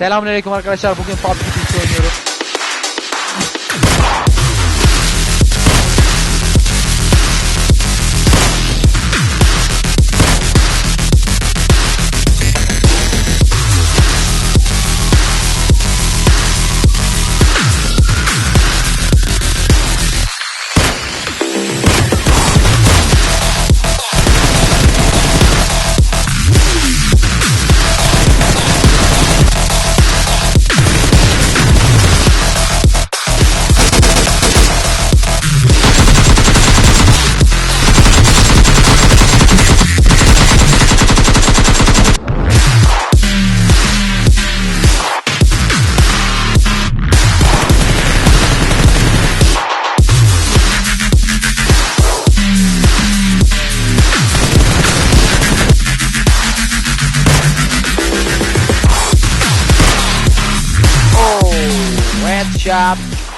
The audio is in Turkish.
Selamünaleyküm arkadaşlar. Bugün PUBG Pixel oynuyorum. chop.